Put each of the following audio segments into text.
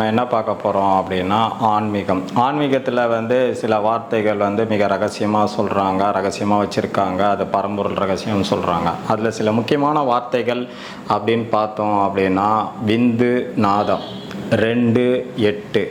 நம்ம என்ன பார்க்க போகிறோம் அப்படின்னா ஆன்மீகம். ஆன்மீகத்தில் வந்து சில வார்த்தைகள் வந்து மிக ரகசியமாக சொல்கிறாங்க ரகசியமாக வச்சுருக்காங்க. அது பரம்பொருள் ரகசியம்னு சொல்கிறாங்க அதில் சில முக்கியமான வார்த்தைகள் அப்படின்னு பார்த்தோம் அப்படின்னா விந்து நாதம். ரெண்டு எட்டு.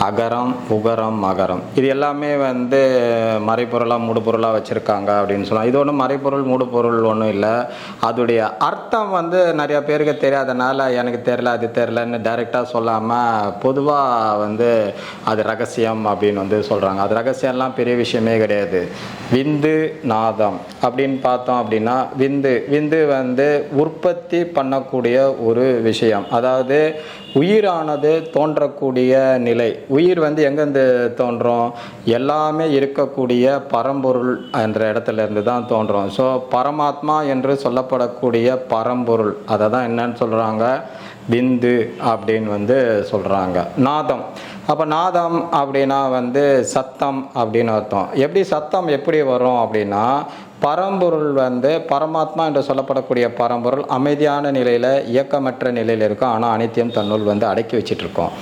அகரம் உகரம் மகரம். இது எல்லாமே வந்து மறைப்பொருளாக மூடுபொருளாக வச்சுருக்காங்க அப்படின்னு சொல்லலாம். இது ஒன்றும் மறைப்பொருள் மூடுபொருள் ஒன்றும் இல்லை. அதோடைய அர்த்தம் வந்து நிறைய பேருக்கு தெரியாதனால எனக்கு தெரில அது தெரிலன்னு டைரெக்டாக சொல்லாமல் பொதுவாக வந்து அது ரகசியம் அப்படின்னு வந்து சொல்கிறாங்க அது ரகசியம்லாம் பெரிய விஷயமே கிடையாது. விந்து நாதம் அப்படின்னு பார்த்தோம் அப்படின்னா விந்து. விந்து வந்து உற்பத்தி பண்ணக்கூடிய ஒரு விஷயம். அதாவது உயிரானது தோன்றக்கூடிய நிலை. உயிர் வந்து எங்கேருந்து தோன்றும்? எல்லாமே இருக்கக்கூடிய பரம்பொருள் என்ற இடத்துல இருந்து தான் தோன்றும். ஸோ பரமாத்மா என்று சொல்லப்படக்கூடிய பரம்பொருள். அதை தான் என்னன்னு சொல்கிறாங்க பிந்து அப்படின்னு வந்து சொல்கிறாங்க நாதம். அப்போ நாதம் அப்படின்னா வந்து சத்தம் அப்படின்னு அர்த்தம். எப்படி சத்தம் எப்படி வரும் அப்படின்னா பரம்பொருள் வந்து பரமாத்மா என்று சொல்லப்படக்கூடிய பரம்பொருள் அமைதியான நிலையில் இயக்கமற்ற நிலையில் இருக்கும். ஆனால் அனைத்தையும் தன்னுள் வந்து அடக்கி வச்சிட்டு இருக்கோம்.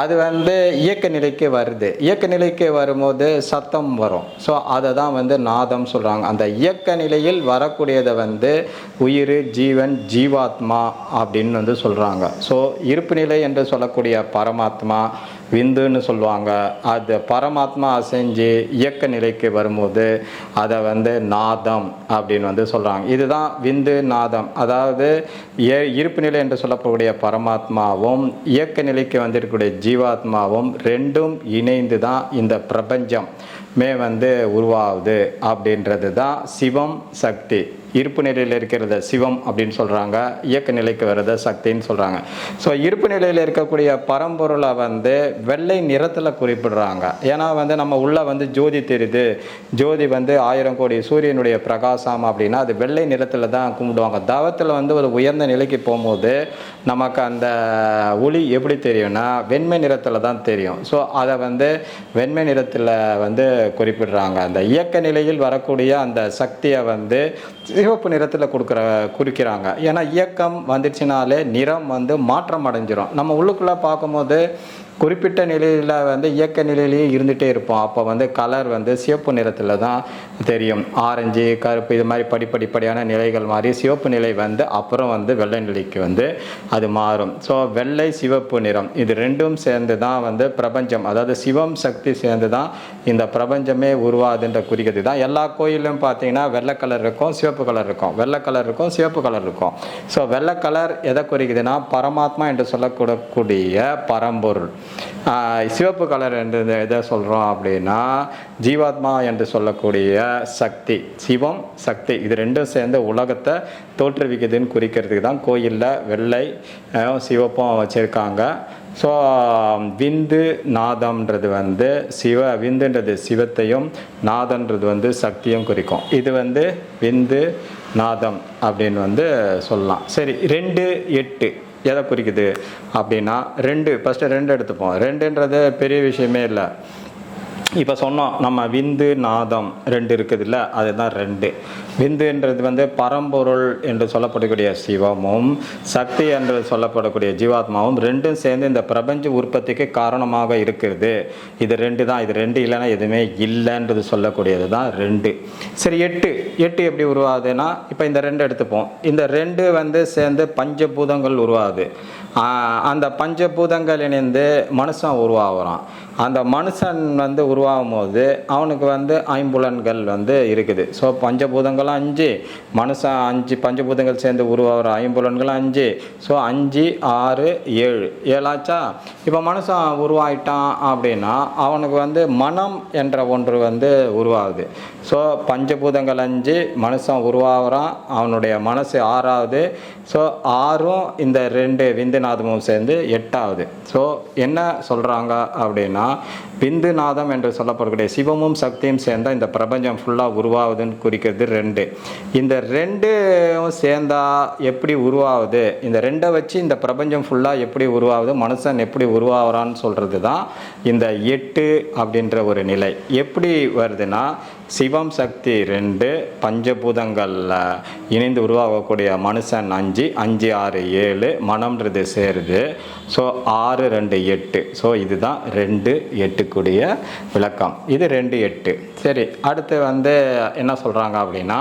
அது வந்து இயக்க நிலைக்கு வருது. இயக்க நிலைக்கு வரும்போது சத்தம் வரும். ஸோ அதை தான் வந்து நாதம் சொல்கிறாங்க அந்த இயக்க நிலையில் வரக்கூடியதை வந்து உயிர் ஜீவன் ஜீவாத்மா அப்படின்னு வந்து சொல்கிறாங்க ஸோ இருப்பு நிலை என்று சொல்லக்கூடிய பரமாத்மா விந்துன்னு சொல்லுவாங்க. அது பரமாத்மா அசைஞ்சு இயக்க நிலைக்கு வரும்போது அதை வந்து நாதம் அப்படின்னு வந்து சொல்கிறாங்க இதுதான் விந்து நாதம். அதாவது ஏ இருப்பு நிலை என்று சொல்லப்படக்கூடிய பரமாத்மாவும் இயக்க நிலைக்கு வந்திருக்கக்கூடிய ஜீவாத்மாவும் ரெண்டும் இணைந்து தான் இந்த பிரபஞ்சம் மே வந்து உருவாகுது அப்படின்றது தான் சிவம் சக்தி. இருப்பு நிலையில் இருக்கிறத சிவம் அப்படின்னு சொல்கிறாங்க இயக்க நிலைக்கு வர்றத சக்தின்னு சொல்கிறாங்க ஸோ இருப்பு நிலையில் இருக்கக்கூடிய பரம்பொருளை வந்து வெள்ளை நிறத்தில் குறிப்பிடுறாங்க. ஏன்னா வந்து நம்ம உள்ளே வந்து ஜோதி தெரியுது. ஜோதி வந்து ஆயிரம் கோடி சூரியனுடைய பிரகாசம் அப்படின்னா அது வெள்ளை நிறத்தில் தான் கும்பிடுவாங்க. தவத்தில் வந்து ஒரு உயர்ந்த நிலைக்கு போகும்போது நமக்கு அந்த ஒளி எப்படி தெரியும்னா வெண்மை நிறத்தில் தான் தெரியும். ஸோ அதை வந்து வெண்மை நிறத்தில் வந்து குறிப்பிடுறாங்க. அந்த இயக்க நிலையில் வரக்கூடிய அந்த சக்தியை வந்து சிவப்பு நிறத்தில் கொடுக்குற குறிக்கிறாங்க. ஏன்னா இயக்கம் வந்துடுச்சுனாலே நிறம் வந்து மாற்றம் அடைஞ்சிரும். நம்ம உள்ளுக்குள்ளே பார்க்கும்போது குறிப்பிட்ட நிலையில் வந்து இயக்க நிலையிலேயே இருந்துகிட்டே இருப்போம். அப்போ வந்து கலர் வந்து சிவப்பு நிறத்தில் தான் தெரியும். ஆரஞ்சு கருப்பு இது மாதிரி படிப்படிப்படியான நிலைகள் மாதிரி சிவப்பு நிலை வந்து அப்புறம் வந்து வெள்ளை நிலைக்கு வந்து அது மாறும். ஸோ வெள்ளை சிவப்பு நிறம் இது ரெண்டும் சேர்ந்து தான் வந்து பிரபஞ்சம். அதாவது சிவம் சக்தி சேர்ந்து தான் இந்த பிரபஞ்சமே உருவாதுன்ற குறிக்கிறது தான். எல்லா கோயிலும் பார்த்தீங்கன்னா வெள்ளை கலர் இருக்கும் சிவப்பு கலர் இருக்கும். வெள்ளை கலர் இருக்கும் சிவப்பு கலர் இருக்கும். ஸோ வெள்ளை கலர் எதை குறிக்குதுன்னா பரமாத்மா என்று சொல்லக்கூடக்கூடிய பரம்பொருள். சிவப்பு கலர் என்று எதை சொல்கிறோம் அப்படின்னா ஜீவாத்மா என்று சொல்லக்கூடிய சக்தி சிவம் சக்தி இது ரெண்டும் சேர்ந்து உலகத்தை தோற்றுவிக்குதுன்னு குறிக்கிறதுக்கு தான் கோயிலில் வெள்ளை சிவப்பும் வச்சுருக்காங்க. ஸோ விந்து நாதம்ன்றது வந்து சிவ விந்துன்றது சிவத்தையும் நாதன்றது வந்து சக்தியும் குறிக்கும். இது வந்து விந்து நாதம் அப்படின்னு வந்து சொல்லலாம். சரி ரெண்டு எட்டு. எதை குறிக்குது? அப்படின்னா ரெண்டு ஃபஸ்ட்டு ரெண்டு எடுத்துப்போம். ரெண்டுன்றது பெரிய விஷயமே இல்லை. இப்போ சொன்னோம் நம்ம விந்து நாதம் ரெண்டு இருக்குதுல்ல அதுதான் ரெண்டு. விந்துன்றது வந்து பரம்பொருள் என்று சொல்லப்படக்கூடிய சிவமும் சக்தி என்று சொல்லப்படக்கூடிய ஜீவாத்மாவும் ரெண்டும் சேர்ந்து இந்த பிரபஞ்ச உற்பத்திக்கு காரணமாக இருக்கிறது. இது ரெண்டு தான் இது ரெண்டு இல்லைன்னா எதுவுமே இல்லைன்றது சொல்லக்கூடியது தான் ரெண்டு. சரி எட்டு. எட்டு எப்படி உருவாகுதுன்னா இப்போ இந்த ரெண்டு எடுத்துப்போம். இந்த ரெண்டு வந்து சேர்ந்து பஞ்சபூதங்கள் உருவாகுது. அந்த பஞ்சபூதங்கள் இணைந்து மனுஷன் உருவாகிறான். அந்த மனுஷன் வந்து உருவாகும் போது அவனுக்கு வந்து ஐம்புலன்கள் வந்து இருக்குது. ஸோ பஞ்சபூதங்களும் அஞ்சு மனுஷன் அஞ்சு பஞ்சபூதங்கள் சேர்ந்து உருவாகிற ஐம்புலன்களும் அஞ்சு. ஸோ அஞ்சு ஆறு ஏழு. ஏழாச்சா? இப்போ மனுஷன் உருவாயிட்டான் அப்படின்னா அவனுக்கு வந்து மனம் என்ற ஒன்று வந்து உருவாகுது. ஸோ பஞ்சபூதங்கள் அஞ்சு மனுஷன் உருவாகிறான் அவனுடைய மனசு ஆறாவது. ஸோ ஆறும் இந்த ரெண்டு விந்துநாதமும் சேர்ந்து எட்டாவது. ஸோ என்ன சொல்கிறாங்க அப்படின்னா பிந்து நாதம் என்று சொல்லப்படக்கூடிய சிவமும் சக்தியும் சேர்ந்தா இந்த பிரபஞ்சம் ஃபுல்லாக உருவாகுதுன்னு குறிக்கிறது ரெண்டு. இந்த ரெண்டும் சேர்ந்தா எப்படி உருவாகுது? இந்த ரெண்டை வச்சு இந்த பிரபஞ்சம் ஃபுல்லாக எப்படி உருவாகுது? மனுஷன் எப்படி உருவாகிறான்னு சொல்கிறது தான் இந்த எட்டு அப்படின்ற ஒரு நிலை. எப்படி வருதுன்னா சிவம் சக்தி ரெண்டு பஞ்சபூதங்களில் இணைந்து உருவாகக்கூடிய மனுஷன் அஞ்சு அஞ்சு ஆறு ஏழு மனம்ன்றது சேருது. ஸோ ஆறு ரெண்டு எட்டு. ஸோ இதுதான் ரெண்டு எட்டுக்குடைய விளக்கம். இது ரெண்டு எட்டு. சரி அடுத்து வந்து என்ன சொல்கிறாங்க அப்படின்னா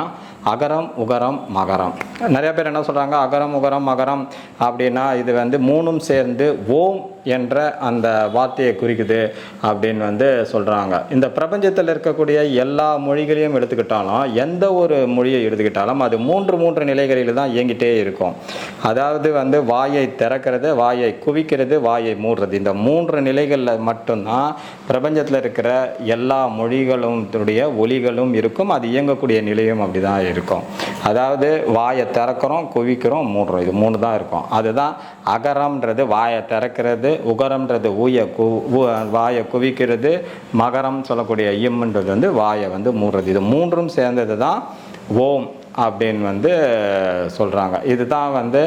அகரம் உகரம் மகரம். நிறைய பேர் என்ன சொல்கிறாங்க அகரம் உகரம் மகரம் அப்படின்னா இது வந்து மூணும் சேர்ந்து ஓம் என்ற அந்த வார்த்தையை குறிக்குது அப்படின்னு வந்து சொல்கிறாங்க இந்த பிரபஞ்சத்தில் இருக்கக்கூடிய எல்லா மொழிகளையும் எடுத்துக்கிட்டாலும் எந்த ஒரு மொழியை எடுத்துக்கிட்டாலும் அது மூன்று மூன்று நிலைகளில் தான் இயங்கிட்டே இருக்கும். அதாவது வந்து வாயை திறக்கிறது வாயை குவிக்கிறது வாயை மூடுறது. இந்த மூன்று நிலைகளில் மட்டும்தான் பிரபஞ்சத்தில் இருக்கிற எல்லா மொழிகளும் ஒலிகளும் இருக்கும். அது இயங்கக்கூடிய நிலையும் அப்படி தான் இருக்கும். அதாவது வாயை திறக்கிறோம் குவிக்கிறோம் மூடுறோம். இது மூணு தான் இருக்கும். அதுதான் அகரம்ன்றது. வாயை திறக்கிறது உகரம்ன்றது ஊய கு வாயை குவிக்கிறது. மகரம் சொல்லக்கூடிய இம்ன்றது வந்து வாயை வந்து மூடுறது. இது மூன்றும் சேர்ந்தது தான் ஓம் அப்படின்னு வந்து சொல்கிறாங்க இதுதான் வந்து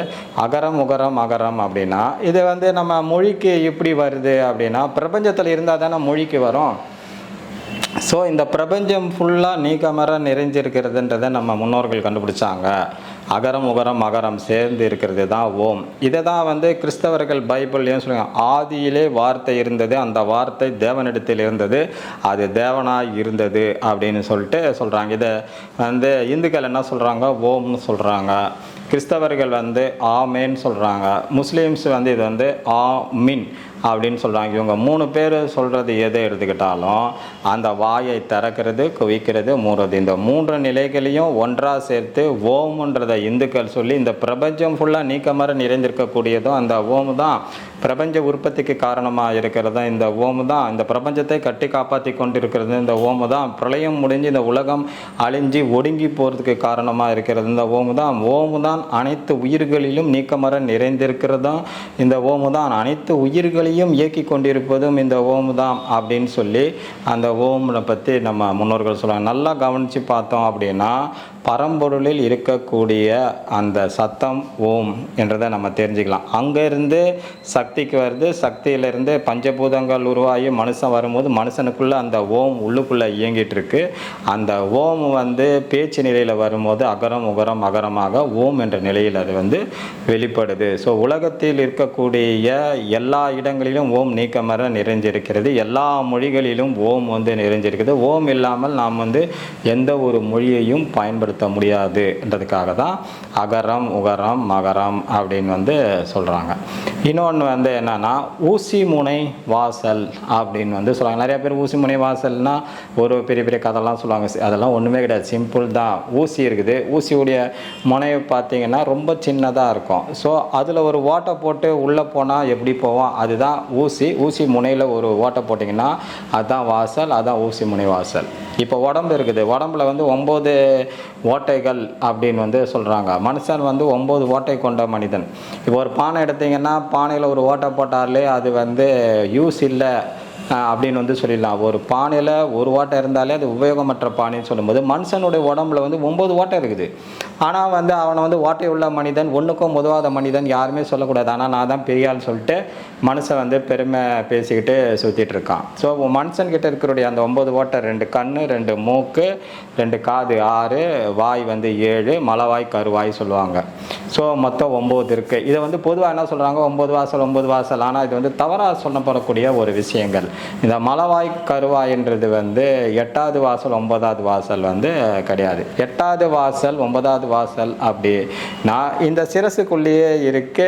அகரம் உகரம் அகரம் அப்படின்னா இது வந்து நம்ம மொழிக்கு எப்படி வருது அப்படின்னா பிரபஞ்சத்தில் இருந்தால் தானே மொழிக்கு வரும். ஸோ இந்த பிரபஞ்சம் ஃபுல்லாக நீக்கமர நிறைஞ்சிருக்கிறதுன்றதை நம்ம முன்னோர்கள் கண்டுபிடிச்சாங்க. அகரம் உகரம் மகரம் சேர்ந்து இருக்கிறது தான் ஓம். இதை தான் வந்து கிறிஸ்தவர்கள் பைபிள்லையும் சொல்லுவாங்க ஆதியிலே வார்த்தை இருந்தது அந்த வார்த்தை தேவனிடத்தில் இருந்தது அது தேவனாய் இருந்தது அப்படின்னு சொல்லிட்டு சொல்கிறாங்க இதை வந்து இந்துக்கள் என்ன சொல்கிறாங்க ஓம்னு சொல்கிறாங்க கிறிஸ்தவர்கள் வந்து ஆமேன்னு சொல்கிறாங்க முஸ்லீம்ஸ் வந்து இது வந்து ஆ மின் அப்படின்னு சொல்கிறாங்க இவங்க மூணு பேர் சொல்கிறது எதை எடுத்துக்கிட்டாலும் அந்த வாயை திறக்கிறது குவிக்கிறது மூடுறது. இந்த மூன்று நிலைகளையும் ஒன்றாக சேர்த்து ஓம்ன்றதை இந்துக்கள் சொல்லி இந்த பிரபஞ்சம் ஃபுல்லாக நீக்கமர நிறைந்திருக்கக்கூடியதும் அந்த ஓம் தான் பிரபஞ்ச உற்பத்திக்கு காரணமாக இருக்கிறது இந்த ஓமு தான். இந்த பிரபஞ்சத்தை கட்டி காப்பாற்றி கொண்டிருக்கிறது இந்த ஓமு தான். பிரளயம் முடிஞ்சு இந்த உலகம் அழிஞ்சு ஒடுங்கி போகிறதுக்கு காரணமாக இருக்கிறது இந்த ஓம் தான். ஓம் தான் அனைத்து உயிர்களிலும் நீக்கமர நிறைந்திருக்கிறதும் இந்த ஓமு தான். அனைத்து உயிர்களையும் இயக்கி கொண்டிருப்பதும் இந்த ஓமு தான் அப்படின்னு சொல்லி அந்த ஓம்னை பற்றி நம்ம முன்னோர்கள் சொல்லுவாங்க. நல்லா கவனித்து பார்த்தோம் அப்படின்னா பரம்பொருளில் இருக்கக்கூடிய அந்த சத்தம் ஓம் என்றதை நம்ம தெரிஞ்சுக்கலாம். அங்கேருந்து சக்திக்கு வருது சக்தியிலிருந்து பஞ்சபூதங்கள் உருவாகி மனுஷன் வரும்போது மனுஷனுக்குள்ளே அந்த ஓம் உள்ளுக்குள்ளே இயங்கிட்டுருக்கு. அந்த ஓம் வந்து பேச்சு நிலையில் வரும்போது அகரம் உகரம் அகரமாக ஓம் என்ற நிலையில் அது வந்து வெளிப்படுது. ஸோ உலகத்தில் இருக்கக்கூடிய எல்லா இடங்களிலும் ஓம் நீக்கமர நிறைஞ்சிருக்கிறது. எல்லா மொழிகளிலும் ஓம் வந்து நிறைஞ்சிருக்குது. ஓம் இல்லாமல் நாம் வந்து எந்த ஒரு மொழியையும் பயன்படுத்த முடியாதுன்றதுக்காக தான் அகரம் உகரம் மகரம் அப்படின்னு வந்து சொல்கிறாங்க இன்னொன்று வந்து என்னென்னா ஊசி முனை வாசல் அப்படின்னு வந்து சொல்லுவாங்க நிறைய பேர் ஊசி முனை வாசல்னா ஒரு பெரிய பெரிய கதைலாம் சொல்லுவாங்க. அதெல்லாம் ஒன்றுமே கிடையாது. சிம்பிள் தான். ஊசி இருக்குது. ஊசியுடைய முனை பார்த்திங்கன்னா ரொம்ப சின்னதாக இருக்கும். ஸோ அதில் ஒரு ஓட்டை போட்டு உள்ளே போனால் எப்படி போவோம்? அதுதான் ஊசி. ஊசி முனையில் ஒரு ஓட்டை போட்டிங்கன்னா அதுதான் வாசல் அதுதான் ஊசி முனை வாசல். இப்போ உடம்பு இருக்குது. உடம்புல வந்து ஒம்பது ஓட்டைகள் அப்படின்னு வந்து சொல்கிறாங்க மனுஷன் வந்து ஒம்பது ஓட்டை கொண்ட மனிதன். இப்போ ஒரு பானை எடுத்திங்கன்னா பானையில் ஒரு ஓட்டை போட்டாலே அது வந்து யூஸ் இல்லை. அப்படின்னு வந்து சொல்லிடலாம். ஒரு பானையில் ஒரு ஓட்டை இருந்தாலே அது உபயோகமற்ற பானைன்னு சொல்லும்போது மனுஷனுடைய உடம்புல வந்து ஒம்பது ஓட்டை இருக்குது. ஆனால் வந்து அவனை வந்து ஓட்டை உள்ள மனிதன் ஒன்றுக்கும் உதவாத மனிதன் யாருமே சொல்லக்கூடாது. ஆனால் நான் தான் பெரியாள் சொல்லிட்டு மனுஷன் வந்து பெருமை பேசிக்கிட்டு சுற்றிட்டு இருக்கான். ஸோ மனுஷன்கிட்ட இருக்கிறடைய அந்த ஒம்பது ஓட்டை ரெண்டு கண் ரெண்டு மூக்கு ரெண்டு காது ஆறு வாய் வந்து ஏழு மலவாய் கருவாய் சொல்லுவாங்க. ஸோ மொத்தம் ஒம்பது இருக்குது இதை வந்து பொதுவாக என்ன சொல்கிறாங்க ஒம்பது வாசல் ஒம்பது வாசல். ஆனால் இது வந்து தவறாக சொல்லப்படக்கூடிய ஒரு விஷயங்கள். இந்த மலவாய் கருவாய்ன்றது வந்து எட்டாவது வாசல் ஒன்பதாவது வாசல் வந்து கிடையாது. எட்டாவது வாசல் ஒன்பதாவது வாசல் அப்படி. நான் இந்த சிரசுக்குள்ளேயே இருக்க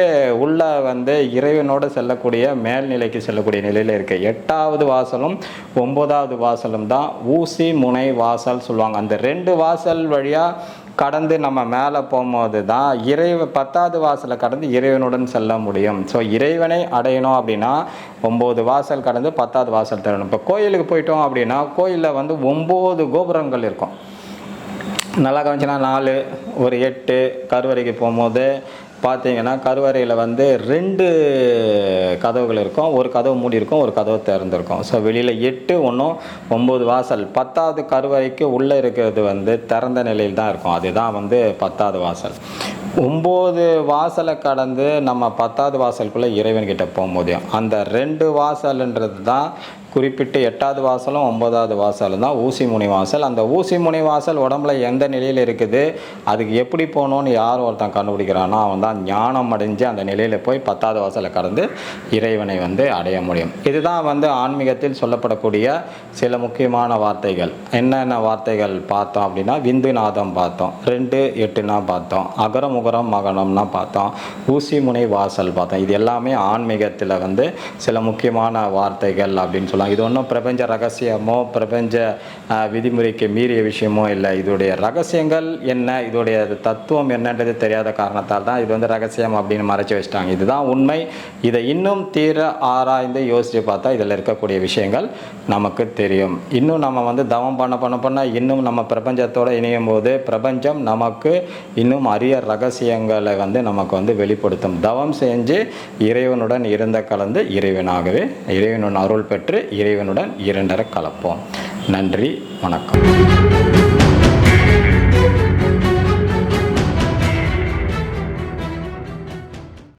உள்ள வந்து இறைவனோடு செல்லக்கூடிய மேல்நிலைக்கு செல்லக்கூடிய நிலையில் இருக்கு. எட்டாவது வாசலும் ஒன்பதாவது வாசலும் தான் ஊசி முனை வாசல் சொல்லுவாங்க. அந்த ரெண்டு வாசல் வழியாக கடந்து நம்ம மேலே போகும்போது தான் இறைவ பத்தாவது வாசலை கடந்து இறைவனுடன் செல்ல முடியும். ஸோ இறைவனை அடையணும் அப்படின்னா ஒம்பது வாசல் கடந்து பத்தாவது வாசல் தரணும் இப்போ கோயிலுக்கு போயிட்டோம் அப்படின்னா கோயிலில் வந்து ஒம்பது கோபுரங்கள் இருக்கும். நல்லா கவனிச்சுன்னா நாலு ஒரு எட்டு கருவறைக்கு போகும்போது பார்த்தீங்கன்னா கருவறையில் வந்து ரெண்டு கதவுகள் இருக்கும். ஒரு கதவு மூடி இருக்கும் ஒரு கதவு திறந்துருக்கும். ஸோ வெளியில் எட்டு ஒன்றும் ஒம்பது வாசல். பத்தாவது கருவறைக்கு உள்ளே இருக்கிறது வந்து திறந்த நிலையில் தான் இருக்கும். அதுதான் வந்து பத்தாவது வாசல். ஒம்பது வாசலை கடந்து நம்ம பத்தாவது வாசலுக்குள்ளே இறைவன்கிட்ட போக முடியும் அந்த ரெண்டு வாசல்ன்றது தான் குறிப்பிட்டு எட்டாவது வாசலும் ஒன்பதாவது வாசலும் தான் ஊசி முனை வாசல். அந்த ஊசி முனை வாசல் உடம்புல எந்த நிலையில் இருக்குது? அதுக்கு எப்படி போகணும்னு யார் ஒருத்தன் கண்டுபிடிக்கிறானோ அவன் தான் ஞானம் அடைஞ்சு அந்த நிலையில் போய் பத்தாவது வாசலை கடந்து இறைவனை வந்து அடைய முடியும். இதுதான் வந்து ஆன்மீகத்தில் சொல்லப்படக்கூடிய சில முக்கியமான வார்த்தைகள். என்னென்ன வார்த்தைகள் பார்த்தோம் அப்படின்னா விந்துநாதம் பார்த்தோம். ரெண்டு எட்டுனா பார்த்தோம். அகரம் உகரம் மகனம்னா பார்த்தோம். ஊசி முனை வாசல் பார்த்தோம். இது எல்லாமே ஆன்மீகத்தில் வந்து சில முக்கியமான வார்த்தைகள் அப்படின்னு சொல்லலாம். இது ஒன்றும் பிரபஞ்ச ரகசியமோ பிரபஞ்ச விதிமுறைக்கு மீறிய விஷயமோ இல்லை. இதோடைய ரகசியங்கள் என்ன? இதோடைய தத்துவம் என்னன்றது தெரியாத காரணத்தால் தான் இது வந்து ரகசியம் அப்படின்னு மறைச்சி வச்சிட்டாங்க. இதுதான் உண்மை. இதை இன்னும் தீர ஆராய்ந்து யோசித்து பார்த்தா இதில் இருக்கக்கூடிய விஷயங்கள் நமக்கு தெரியும். இன்னும் நம்ம வந்து தவம் பண்ண பண்ண பண்ண இன்னும் நம்ம பிரபஞ்சத்தோடு இணையும் போது பிரபஞ்சம் நமக்கு இன்னும் அரிய ரகசியங்களை வந்து நமக்கு வந்து வெளிப்படுத்தும். தவம் செஞ்சு இறைவனுடன் இருந்த கலந்து இறைவனாகவே இறைவனுடன் அருள் பெற்று இறைவனுடன் இரண்டர கலப்போம். நன்றி வணக்கம்.